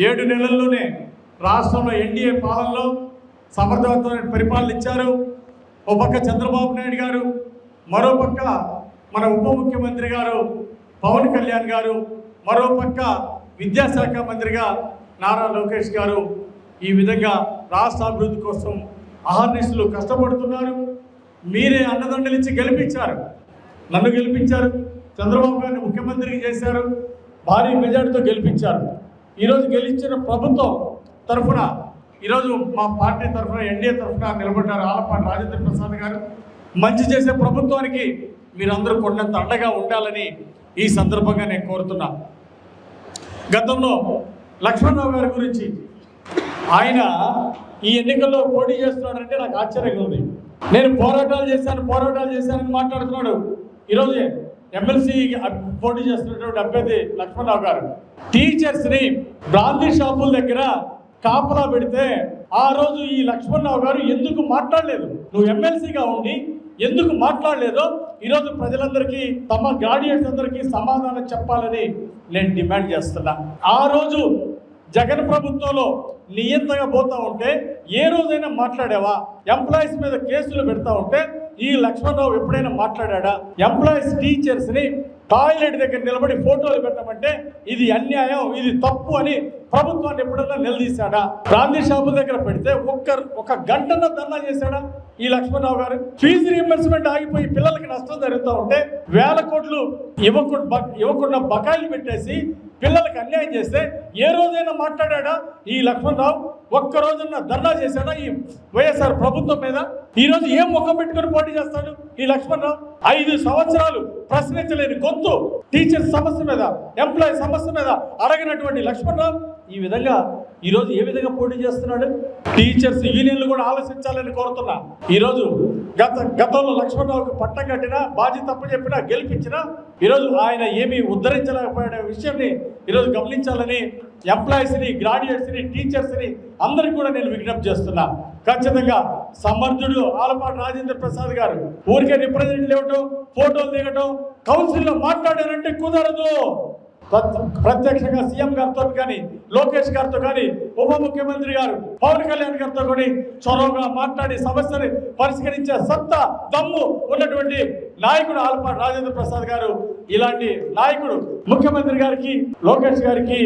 ఏడు నెలల్లోనే రాష్ట్రంలో ఎన్డీఏ పాలనలో సమర్థవంతమైన పరిపాలన ఇచ్చారు. ఒక పక్క చంద్రబాబు నాయుడు గారు మరో పక్క మన ఉప ముఖ్యమంత్రి గారు పవన్ కళ్యాణ్ గారు మరో పక్క విద్యాశాఖ మంత్రిగా నారా లోకేష్ గారు ఈ విధంగా రాష్ట్ర అభివృద్ధి కోసం అహర్నిశలు కష్టపడుతున్నారు. మీరే అన్నదండలిచ్చి గెలిపించారు. నన్ను గెలిపించారు. చంద్రబాబు గారిని ముఖ్యమంత్రికి చేశారు. భారీ మెజార్టీతో గెలిపించారు. ఈరోజు గెలిచిన ప్రభుత్వం తరఫున ఈరోజు మా పార్టీ తరఫున ఎన్డీఏ తరఫున నిలబడ్డారు ఆలపాటి రాజేంద్ర ప్రసాద్ గారు. మంచి చేసే ప్రభుత్వానికి మీరందరూ కొండంత అండగా ఉండాలని ఈ సందర్భంగా నేను కోరుతున్నా. గతంలో లక్ష్మణరావు గారి గురించి ఆయన ఈ ఎన్నికల్లో పోటీ చేస్తున్నాడంటే నాకు ఆశ్చర్యంగా ఉంది. నేను పోరాటాలు చేశాను పోరాటాలు చేశానని మాట్లాడుతున్నాడు. ఈరోజు ఎమ్మెల్సీ పోటీ చేస్తున్నటువంటి అభ్యర్థి లక్ష్మణరావు గారు. టీచర్స్ని బ్రాందీ షాపుల దగ్గర కాపలా పెడితే ఆ రోజు ఈ లక్ష్మణరావు గారు ఎందుకు మాట్లాడలేదు? నువ్వు ఎమ్మెల్సీగా ఉండి ఎందుకు మాట్లాడలేదో ఈరోజు ప్రజలందరికీ తమ గార్డియన్స్ అందరికీ సమాధానం చెప్పాలని నేను డిమాండ్ చేస్తున్నా. ఆ రోజు జగన్ ప్రభుత్వంలో నియంతగా పోతా ఉంటే ఏ రోజైనా మాట్లాడావా? ఎంప్లాయీస్ మీద కేసులు పెడతా ఉంటే ఈ లక్ష్మణరావు ఎప్పుడైనా మాట్లాడా ఎంప్లాయీస్ టీచర్స్ని టాయిలెట్ దగ్గర నిలబడి ఫోటోలు పెట్టమంటే ఇది అన్యాయం ఇది తప్పు అని ప్రభుత్వాన్ని ఎప్పుడన్నా నిలదీశాడా? గాంధీ షాపుల దగ్గర పెడితే ఒక్క ఒక గంటన్న ధర్నా చేశాడా ఈ లక్ష్మణరావు గారు? ఫీజు రీఎంబర్స్మెంట్ ఆగిపోయి పిల్లలకి నష్టం జరుగుతూ ఉంటే వేల కోట్లు ఇవ్వకుండా ఇవ్వకుండా బకాయిలు పెట్టేసి పిల్లలకు అన్యాయం చేస్తే ఏ రోజైనా మాట్లాడా ఈ లక్ష్మణరావు ఒక్క రోజున ధర్నా చేశాడా? ఈ వైఎస్ఆర్ ప్రభుత్వం మీద ఈ రోజు ఏం ముఖం పెట్టుకొని పోటీ చేస్తాడు ఈ లక్ష్మణరావు? ఐదు సంవత్సరాలు ప్రశ్నించలేని గొంతు టీచర్ సమస్య మీద ఎంప్లాయీ సమస్య మీద అడగినటువంటి లక్ష్మణరావు ఈ విధంగా ఈరోజు ఏ విధంగా పోటీ చేస్తున్నాడు? టీచర్స్ యూనియన్లు కూడా ఆలోచించాలని కోరుతున్నా. ఈరోజు గత గతంలో లక్ష్మణరావుకి పట్టం కట్టినా బాధ్యత తప్పు చెప్పినా గెలిపించినా ఈరోజు ఆయన ఏమీ ఉద్ధరించలేకపోయిన విషయాన్ని ఈరోజు గమనించాలని ఎంప్లాయీస్ని గ్రాడ్యుయేట్స్ని టీచర్స్ని అందరికీ కూడా నేను విజ్ఞప్తి చేస్తున్నా. ఖచ్చితంగా సమర్థుడు ఆలపాటి రాజేంద్ర ప్రసాద్ గారు ఊరికే రిప్రజెంటేటివ్ ఇవ్వటం ఫోటోలు దిగటం కౌన్సిల్లో మాట్లాడారంటే కుదరదు. ప్రత్యక్షంగా సీఎం గారితో కానీ లోకేష్ గారితో కానీ ఉప ముఖ్యమంత్రి గారు పవన్ కళ్యాణ్ గారితో కానీ చొరవగా మాట్లాడి సమస్యని పరిష్కరించే సత్తా దమ్ము ఉన్నటువంటి నాయకుడు ఆలపాటి రాజేంద్ర ప్రసాద్ గారు ఇలాంటి నాయకుడు ముఖ్యమంత్రి గారికి లోకేష్ గారికి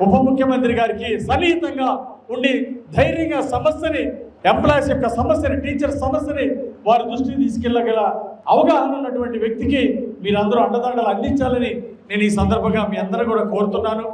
ఉప ముఖ్యమంత్రి గారికి సన్నిహితంగా ఉండి ధైర్యంగా సమస్యని ఎంప్లాయీస్ యొక్క సమస్యని టీచర్ సమస్యని వారి దృష్టికి తీసుకెళ్ళగల అవగాహన ఉన్నటువంటి వ్యక్తికి మీరందరూ అండదండలు అందించాలని నేను ఈ సందర్భంగా మీ అందరూ కూడా కోరుతున్నాను.